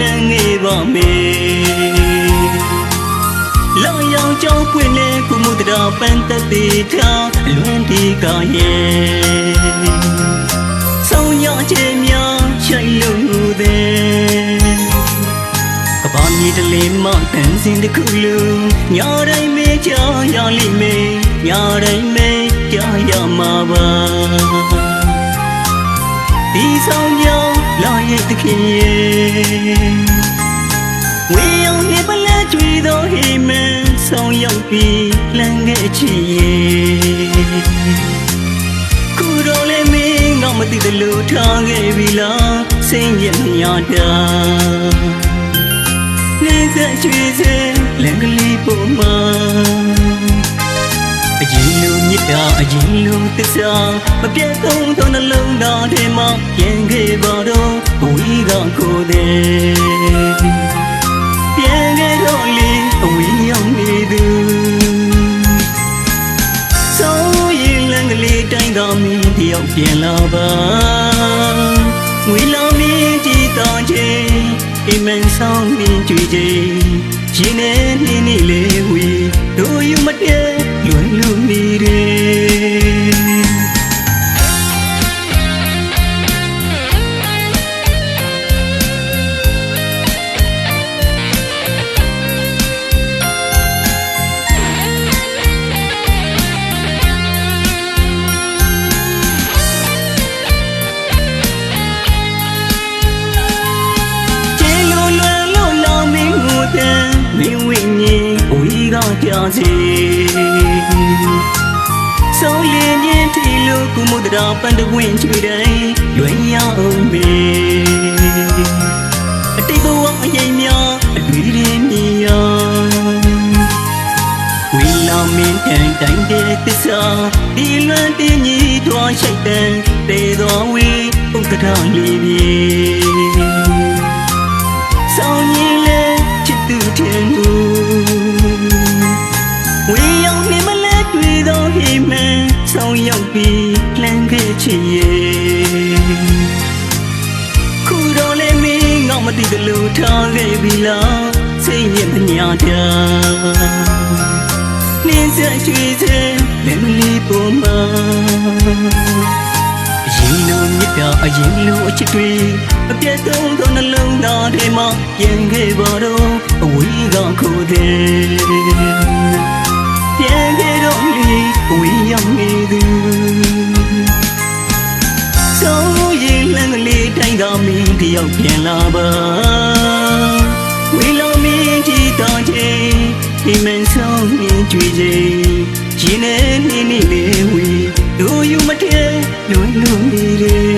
လမ်းငယ်ပါမယ်လောင်ရောင်ကြောင်းပွင့်လေကုမှုတရာပန်းသက်သေးထားအလွန်ဒီကရဲ့ဆုံးရခြင်းများချိုင်လို့တဲ့ကဘာမြေတလေးမတန်စင်တစ်ခုလုံးညတိုင်းမေးကြရလိမ့်မယ်ညတိုင်းမေးကြရမှာပါဒီဆောင်ကြောင်း လာရဲ့တခင်ရဲ့ဝေယုံနေပလဲကြွေသောဟိမန်ဆောင်ရောက်ပြီးလမ်းခဲ့ချီရဲ့ခုတော့လည်းမင်းငေါမသိသလိုထားခဲ့ပြီလားစိတ်ရမရတာနေစချွေစေလမ်းကလေးပေါ်မှာ သစ္စာမပြတ်သုံးသောနှလုံးသားထဲမှာပြန်ခဲ့ပါတော့ဝီကကိုယ်တဲ့ပြန်ခဲ့တော့လေအဝေးရောက်နေသူဆိုရင်လမ်းကလေးတိုင်းကမင်းတယောက်ပြန်လာပါငွေလောင်မင်းကြည်တော်ချင်းအိမ်မန်ဆောင်မင်းကြွေချင်းရှင်နေနေနေလေးဝီတို့ယူမတည်း ကကြစီဆုံးလင်းရင်ထီလို့ကုမုဒရာပန်တဝင်းချွေတိုင်းလွင်ရအောင်မေအတိတ်ဘဝအရင်များအတွေ့ရင်းမြင်ရဝီလာမင်းတန်တိုင်းတဲ့သစ္စာဒီလွန်တင်ကြီးထွားရှိတ်တဲ့တေတော်ဝီဥက္ကဋ္ဌလေးပြေ ဝေရောက်နေမလဲတွေ့တော့ဟိမန်ဆောင်ရောက်ပြီးလမ်းခဲ့ချင်ရဲ့ခုတော့လေမင်းငေါမတိတလို့ထားခဲ့ပြီလားစိတ်ညစ်မညာတာနင်းစချွေစဲလည်းမလီပေါ်မှာအရင်လိုမြစ်တာအရင်လိုအချစ်တွေအပြတ်သုံးသောနှလုံးသားထဲမှာပြန်ခဲ့ပါတော့အဝေးကခိုးတဲ့ ပြန်ခဲ့တော့လေအဝေးရောက်နေသူဆုံးရင်လမ်းကလေးတိုင်းကမင်းတယောက်ပြန်လာပါဝေလောမင်းကြည်တော်ချင်းဒီမန်ဆုံးမြင်ကြွေချင်းရှင်နေနေနေလေးဝီတို့ယူမထဲလွန်လွန်နေတယ်